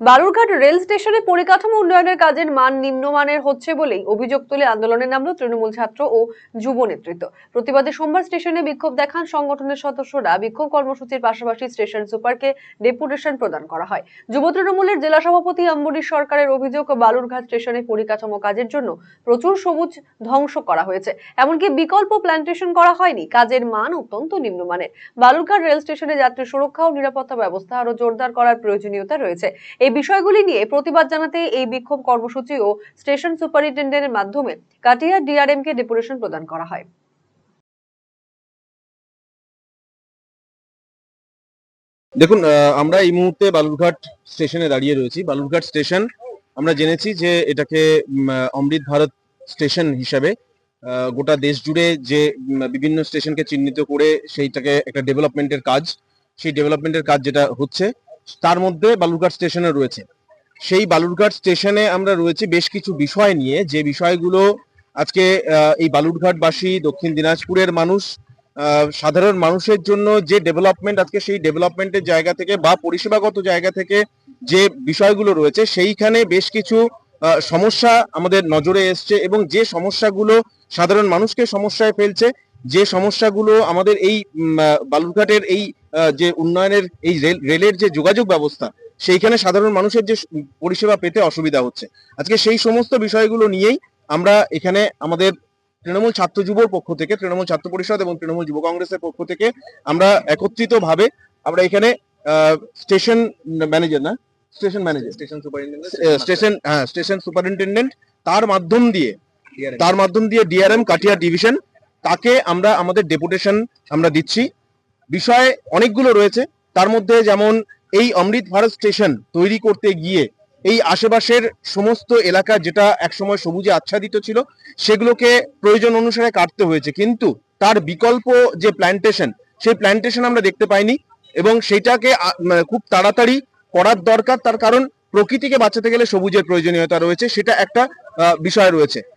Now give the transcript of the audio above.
Balurghat rail স্টেশনে পরিকাঠামো উন্নয়নের কাজের মান নিম্নমানের হচ্ছে বলেই অভিযোগ তুলে আন্দোলনে নামলো তৃণমূল ছাত্র ও যুব নেতৃত্ব। প্রতিবাদে সোমবার স্টেশনে বিক্ষোভ দেখান সংগঠনের সদস্যরা। বিক্ষোভ কর্মসূচির পাশাপাশি স্টেশন সুপারকে ডেপুটেশন প্রদান করা হয়। যুব তৃণমূলের জেলা সভাপতি অম্বরীশ সরকারের অভিযোগ, বালুরঘাট স্টেশনে পরিকাঠামো কাজের জন্য প্রচুর সবুজ ধ্বংস করা হয়েছে। এমনকি বিকল্প প্ল্যান্টেশন করা হয়নি। কাজের মান অত্যন্ত নিম্নমানের। বালুরঘাট রেল স্টেশনে যাত্রী সুরক্ষা ও নিরাপত্তা ব্যবস্থা আরও জোরদার করার প্রয়োজনীয়তা রয়েছে। এই বিষয়গুলি নিয়ে প্রতিবাদ জানাতে এই বিক্ষোভ কর্মসূচি ও স্টেশন সুপারিনটেন্ডেন্টের মাধ্যমে কাটিয়া ডিআরএম কে ডেপুটেশন প্রদান করা হয়। দেখুন আমরা এই মুহূর্তে বালুরঘাট স্টেশনে দাঁড়িয়ে রয়েছি। বালুরঘাট স্টেশন, আমরা জেনেছি যে এটাকে অমৃত ভারত স্টেশন হিসাবে গোটা দেশ জুড়ে যে বিভিন্ন স্টেশনকে চিহ্নিত করে সেইটাকে একটা ডেভেলপমেন্টের কাজ, সেই ডেভেলপমেন্টের কাজ যেটা হচ্ছে তার মধ্যে বালুরঘাট স্টেশনে রয়েছে। সেই বালুরঘাট স্টেশনে আমরা রয়েছি বেশ কিছু বিষয় নিয়ে। যে বিষয়গুলো আজকে এই বালুরঘাটবাসী, দক্ষিণ দিনাজপুরের মানুষ সাধারণ মানুষের জন্য যে ডেভেলপমেন্ট আজকে সেই ডেভেলপমেন্টের জায়গা থেকে বা পরিষেবাগত জায়গা থেকে যে বিষয়গুলো রয়েছে, সেইখানে বেশ কিছু সমস্যা আমাদের নজরে এসছে এবং যে সমস্যাগুলো সাধারণ মানুষকে সমস্যায় ফেলছে যে সমস্যাগুলো আমাদের এই বালুরঘাটের এই যে উন্নয়নের এই রেলের যে যোগাযোগ ব্যবস্থা সেইখানে সাধারণ মানুষের যে পরিষেবা পেতে অসুবিধা হচ্ছে। আজকে সেই সমস্ত বিষয়গুলো নিয়েই আমরা এখানে আমাদের তৃণমূল ছাত্র যুবর পক্ষ থেকে তৃণমূল ছাত্র পরিষদ এবং তৃণমূল যুব কংগ্রেসের পক্ষ থেকে আমরা একত্রিত ভাবে আমরা এখানে স্টেশন ম্যানেজার না station manager station superintendent station হ্যাঁ স্টেশন সুপারিনটেন্ডেন্ট তার মাধ্যম দিয়ে তার মাধ্যম দিয়ে ডিআরএম কাটিয়া ডিভিশন তাকে আমরা, আমাদের ডেপুটেশন আমরা দিচ্ছি। বিষয় অনেকগুলো রয়েছে। তার মধ্যে যেমন এই অমৃত ভারত স্টেশন তৈরি করতে গিয়ে এই আশেপাশের সমস্ত এলাকা যেটা একসময় সবুজে আচ্ছাদিত ছিল, সেগুলোকে প্রয়োজন অনুসারে কাটতে হয়েছে। কিন্তু তার বিকল্প যে প্ল্যান্টেশন সেই প্ল্যান্টেশন আমরা দেখতে পাইনি এবং সেটাকে মানে খুব তাড়াতাড়ি করার দরকার। তার কারণ প্রকৃতিকে বাঁচাতে গেলে সবুজের প্রয়োজনীয়তা রয়েছে, সেটা একটা বিষয় রয়েছে।